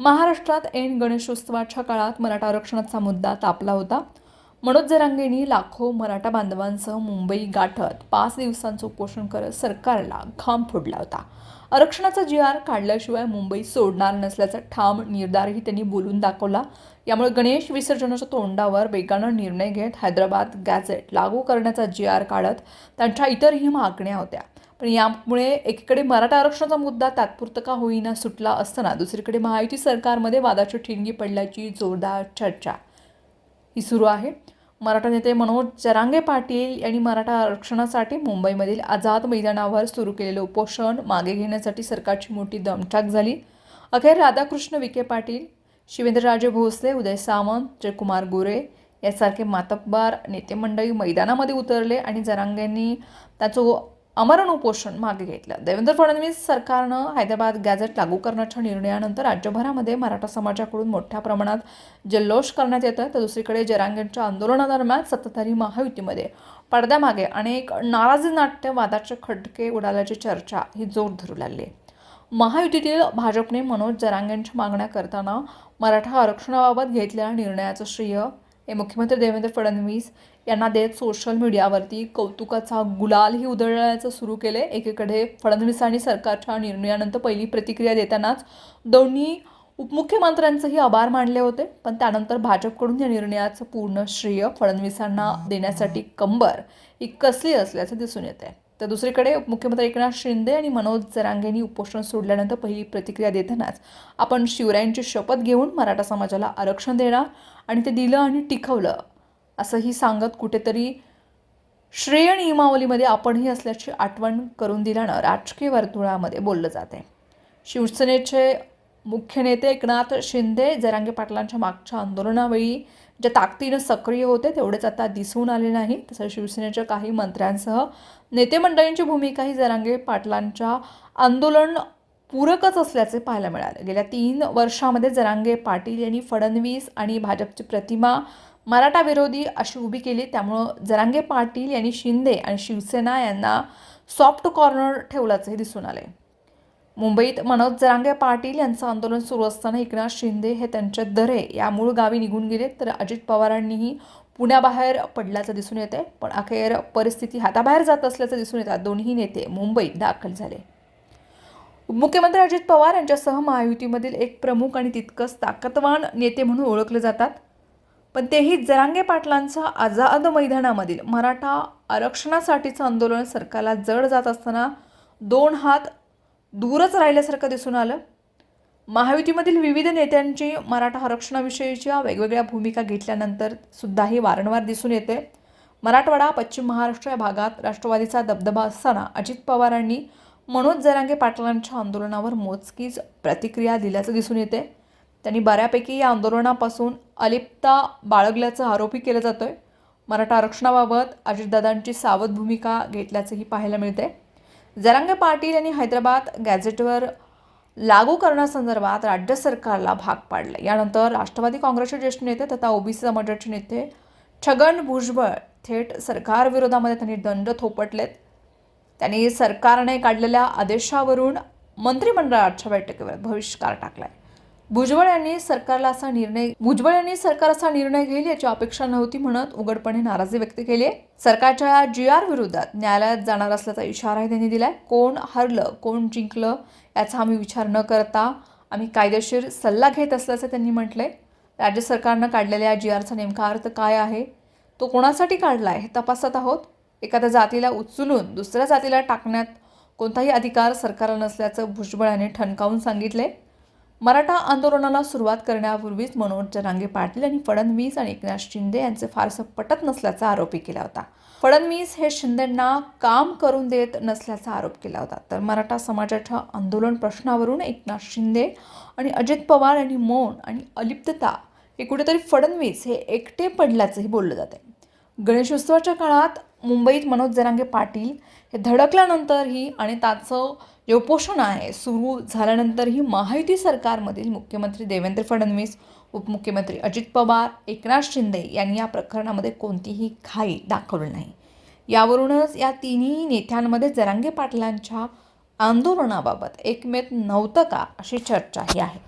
महाराष्ट्रात ऐन गणेशोत्सवाच्या काळात मराठा आरक्षणाचा मुद्दा तापला होता. मनोज जरांगेंनी लाखो मराठा बांधवांसह मुंबई गाठत पाच दिवसांचं उपोषण करत सरकारला घाम फोडला होता. आरक्षणाचा जी आर काढल्याशिवाय मुंबई सोडणार नसल्याचा ठाम निर्धारही त्यांनी बोलून दाखवला. यामुळे गणेश विसर्जनाच्या तोंडावर वेगानं निर्णय घेत हैदराबाद गॅझेट लागू करण्याचा जी आर काढत त्यांच्या इतरही मागण्या होत्या. पण यामुळे एकीकडे मराठा आरक्षणाचा मुद्दा तात्पुरता का होईना सुटला असताना दुसरीकडे महायुती सरकारमध्ये वादाची ठिणगी पडल्याची जोरदार चर्चा. ही सुरू आहे. मराठा नेते मनोज जरांगे पाटील यांनी मराठा आरक्षणासाठी मुंबईमधील आझाद मैदानावर सुरू केलेलं उपोषण मागे घेण्यासाठी सरकारची मोठी दमछाक झाली. अखेर राधाकृष्ण विखे पाटील शिवेंद्रराजे भोसले उदय सामंत जयकुमार गोरे यासारखे मातब्बार नेते मंडळी मैदानामध्ये उतरले आणि जरांगेंनी त्याचं अमरण उपोषण मागे घेतलं. देवेंद्र फडणवीस सरकारनं हैदराबाद गॅझेट लागू करण्याच्या निर्णयानंतर राज्यभरामध्ये मराठा समाजाकडून मोठ्या प्रमाणात जल्लोष करण्यात येतं तर दुसरीकडे जरांगेंच्या आंदोलनादरम्यान सत्ताधारी महायुतीमध्ये पडद्यामागे अनेक नाराजी नाट्य वादाचे खटके उडाल्याची चर्चा ही जोर धरू लागली. आहे महायुतीतील भाजपने मनोज जरांगेंच्या मागण्या करताना मराठा आरक्षणाबाबत घेतलेल्या निर्णयाचं श्रेय हे मुख्यमंत्री देवेंद्र फडणवीस यांना देत सोशल मीडियावरती कौतुकाचा गुलालही उधळण्याचं सुरू केले एकीकडे फडणवीसांनी सरकारच्या निर्णयानंतर पहिली प्रतिक्रिया देतानाच दोन्ही उपमुख्यमंत्र्यांचंही आभार मानले होते. पण त्यानंतर भाजपकडून या निर्णयाचं पूर्ण श्रेय फडणवीसांना देण्यासाठी कंबर ही कसली असल्याचं दिसून येत आहे तर दुसरीकडे उपमुख्यमंत्री एकनाथ शिंदे आणि मनोज जरांगेंनी उपोषण सोडल्यानंतर पहिली प्रतिक्रिया देतानाच आपण शिवरायांची शपथ घेऊन मराठा समाजाला आरक्षण देणार आणि ते दिलं आणि टिकवलं असंही सांगत कुठेतरी श्रेय नियमावलीमध्ये आपणही असल्याची आठवण करून दिल्यानं राजकीय वर्तुळामध्ये बोललं जाते. शिवसेनेचे मुख्य नेते एकनाथ शिंदे जरांगे पाटलांच्या मागच्या आंदोलनावेळी ज्या ताकदीनं सक्रिय होते तेवढेच आता दिसून आले नाही. तसंच शिवसेनेच्या काही मंत्र्यांसह नेते मंडळींची भूमिकाही जरांगे पाटलांच्या आंदोलन पूरकच असल्याचे पाहायला मिळाले. गेल्या तीन वर्षामध्ये जरांगे पाटील यांनी फडणवीस आणि भाजपची प्रतिमा मराठा विरोधी अशी उभी केली. त्यामुळं जरांगे पाटील यांनी शिंदे आणि शिवसेना यांना सॉफ्ट कॉर्नर ठेवल्याचंही दिसून आले मुंबईत मनोज जरांगे पाटील यांचं आंदोलन सुरू असताना एकनाथ शिंदे हे त्यांच्या दरे या मूळ गावी निघून गेले तर अजित पवारांनीही पुण्याबाहेर पडल्याचं दिसून येते. पण अखेर परिस्थिती हाताबाहेर जात असल्याचं दिसून येतात. दोन्ही नेते मुंबईत दाखल झाले. मुख्यमंत्री अजित पवार यांच्यासह महायुतीमधील एक प्रमुख आणि तितकंच ताकदवान नेते म्हणून ओळखले जातात. पण तेही जरांगे पाटलांचं आझाद मैदानामधील मराठा आरक्षणासाठीचं आंदोलन सरकारला जड जात असताना दोन हात दूरच राहिल्यासारखं दिसून आलं. महायुतीमधील विविध नेत्यांची मराठा आरक्षणाविषयीच्या वेगवेगळ्या भूमिका घेतल्यानंतर सुद्धाही वारंवार दिसून येते. मराठवाडा पश्चिम महाराष्ट्र या भागात राष्ट्रवादीचा दबदबा असताना अजित पवारांनी मनोज जरांगे पाटलांच्या आंदोलनावर मोजकीच प्रतिक्रिया दिल्याचं दिसून येते. त्यांनी बऱ्यापैकी या आंदोलनापासून अलिप्ता बाळगल्याचं आरोपी केलं जातोय. मराठा आरक्षणाबाबत अजितदादांची सावध भूमिका घेतल्याचंही पाहायला मिळते जरांगे पाटील यांनी हैदराबाद गॅझेटवर लागू करण्यासंदर्भात राज्य सरकारला भाग पाडले. यानंतर राष्ट्रवादी काँग्रेसचे ज्येष्ठ नेते तथा ओबीसी समाजाचे नेते छगन भुजबळ थेट सरकारविरोधामध्ये त्यांनी दंड थोपटलेत. त्यांनी सरकारने काढलेल्या आदेशावरून मंत्रिमंडळाच्या बैठकीवर बहिष्कार टाकलाय. भुजबळ यांनी सरकारला असा निर्णय भुजबळ यांनी सरकार असा निर्णय घेईल याची अपेक्षा नव्हती म्हणत उघडपणे नाराजी व्यक्त केली आहे. सरकारच्या जी आर विरोधात न्यायालयात जाणार असल्याचा इशाराही त्यांनी दिलाय. कोण हरलं कोण जिंकलं याचा आम्ही विचार न करता आम्ही कायदेशीर सल्ला घेत असल्याचं त्यांनी म्हटलंय. राज्य सरकारनं काढलेल्या जी आरचा नेमका अर्थ काय आहे? तो कोणासाठी काढला आहे हे तपासत आहोत. एखाद्या जातीला उचलून दुसऱ्या जातीला टाकण्यात कोणताही अधिकार सरकारला नसल्याचं भुजबळ यांनी ठणकावून सांगितले मराठा आंदोलनाला सुरुवात करण्यापूर्वीच मनोज जरांगे पाटील यांनी फडणवीस आणि एकनाथ शिंदे यांचे फारसं पटत नसल्याचा आरोपही केला होता. फडणवीस हे शिंदेंना काम करून देत नसल्याचा आरोप केला होता. तर मराठा समाजाच्या आंदोलन प्रश्नावरून एकनाथ शिंदे आणि अजित पवार यांनी मौन आणि अलिप्तता हे कुठेतरी फडणवीस हे एकटे पडल्याचंही बोललं जाते गणेशोत्सवाच्या काळात मुंबईत मनोज जरांगे पाटील हे धडकल्यानंतरही आणि त्याचं जे उपोषण आहे. सुरू झाल्यानंतरही महायुती सरकारमधील मुख्यमंत्री देवेंद्र फडणवीस उपमुख्यमंत्री अजित पवार एकनाथ शिंदे यांनी या प्रकरणामध्ये कोणतीही घाई दाखवली नाही. यावरूनच या तिन्ही नेत्यांमध्ये जरांगे पाटलांच्या आंदोलनाबाबत एकमेत नव्हतं का अशी चर्चाही आहे.